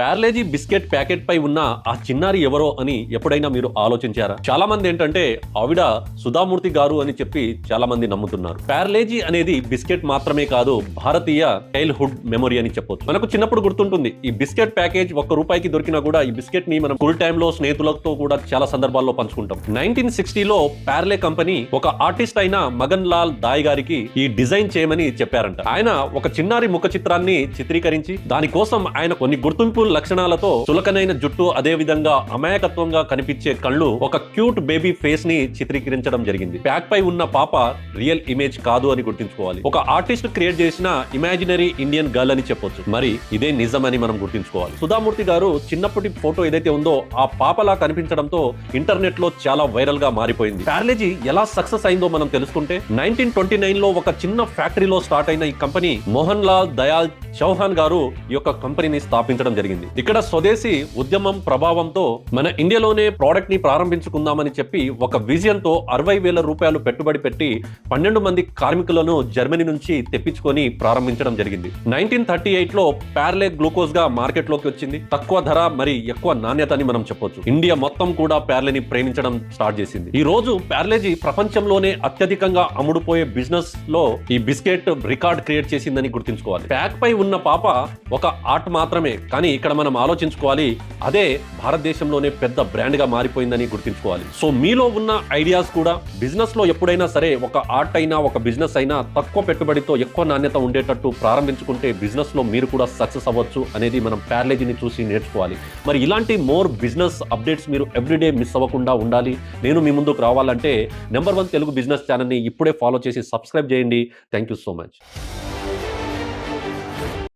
ప్యార్లేజీ biscuit packet పై ఉన్న ఆ చిన్నారి ఎవరో అని ఎప్పుడైనా మీరు ఆలోచించారా? చాలా మంది ఏంటంటే ఆవిడ సుధామూర్తి గారు అని చెప్పి చాలా మంది నమ్ముతున్నారు. ప్యార్లేజీ అనేది బిస్కెట్ మాత్రమే కాదు భారతీయ చైల్డ్హుడ్ మెమొరీ అని చెప్పొచ్చు. మనకు చిన్నప్పుడు గుర్తుంటుంది ఈ బిస్కెట్ ప్యాకేజ్ ఒక్క రూపాయికి దొరికినా కూడా ఈ బిస్కెట్ని మనం స్కూల్ టైంలో స్నేహితులతో కూడా చాలా సందర్భాల్లో పంచుకుంటాం. నైన్టీన్ సిక్స్టీలో పార్లే కంపెనీ ఒక ఆర్టిస్ట్ అయిన మగన్ లాల్ దాయ్ గారికి ఈ డిజైన్ చేయమని చెప్పారంట. ఆయన ఒక చిన్నారి ముఖ చిత్రాన్ని చిత్రీకరించి దానికోసం ఆయన కొన్ని గుర్తింపు లక్షణాలతో చులకనైన జుట్టు అదే విధంగా అమాయకత్వంగా కనిపించే కళ్ళు ఒక క్యూట్ బేబీ ఫేస్ని చిత్రీకరించడం జరిగింది. ప్యాక్ పై ఉన్న పాప రియల్ ఇమేజ్ కాదు అని గుర్తుంచుకోవాలి. ఒక ఆర్టిస్ట్ క్రియేట్ చేసిన ఇమాజినరీ ఇండియన్ గర్ల్ అని చెప్పొచ్చు. మరి ఇదే నిజమని మనం గుర్తుంచుకోవాలి. సుధామూర్తి గారు చిన్నప్పటి ఫోటో ఏదైతే ఉందో ఆ పాపలా కనిపించడంతో ఇంటర్నెట్లో చాలా వైరల్గా మారిపోయింది. ప్యార్లేజీ ఎలా సక్సెస్ అయిందో మనం తెలుసుకుంటే నైన్టీన్ ట్వంటీ నైన్లో ఒక చిన్న ఫ్యాక్టరీలో స్టార్ట్ అయిన ఈ కంపెనీ మోహన్ లాల్ దయాల్ చౌహాన్ గారు ఈ యొక్క కంపెనీని స్థాపించడం జరిగింది. ఇక్కడ స్వదేశీ ఉద్యమం ప్రభావంతో మన ఇండియాలోనే ప్రోడక్ట్ని ప్రారంభించుకుందామని చెప్పి ఒక విజన్తో అరవై వేల రూపాయలు పెట్టుబడి పెట్టి పన్నెండు మంది కార్మికులను జర్మనీ నుంచి తెప్పించుకొని ప్రారంభించడం జరిగింది. నైన్టీన్ థర్టీ ఎయిట్లో ప్యార్లే గ్లూకోజ్గా మార్కెట్లోకి వచ్చింది. తక్కువ ధర మరి ఎక్కువ నాణ్యత అని మనం చెప్పొచ్చు. ఇండియా మొత్తం కూడా ప్యార్లేని ప్రేమించడం స్టార్ట్ చేసింది. ఈ రోజు ప్యార్లేజీ ప్రపంచంలోనే అత్యధికంగా అమ్ముడుపోయే బిజినెస్లో ఈ బిస్కెట్ రికార్డ్ క్రియేట్ చేసిందని గుర్తుంచుకోవాలి. ప్యాక్ పై ఉన్న పాప ఒక ఆర్ట్ మాత్రమే కానీ ఇక్కడ ఇక్కడ మనం ఆలోచించుకోవాలి. అదే భారతదేశంలోనే పెద్ద బ్రాండ్గా మారిపోయిందని గుర్తుంచుకోవాలి. సో మీలో ఉన్న ఐడియాస్ కూడా బిజినెస్లో ఎప్పుడైనా సరే ఒక ఆర్ట్ అయినా ఒక బిజినెస్ అయినా తక్కువ పెట్టుబడితో ఎక్కువ నాణ్యత ఉండేటట్టు ప్రారంభించుకుంటే బిజినెస్లో మీరు కూడా సక్సెస్ అవ్వచ్చు అనేది మనం ప్యారలేజీని చూసి నేర్చుకోవాలి. మరి ఇలాంటి మోర్ బిజినెస్ అప్డేట్స్ మీరు ఎవ్రీడే మిస్ అవ్వకుండా ఉండాలి. నేను మీ ముందుకు రావాలంటే నెంబర్ వన్ తెలుగు బిజినెస్ ఛానల్ని ఇప్పుడే ఫాలో చేసి సబ్స్క్రైబ్ చేయండి. Thank you so much.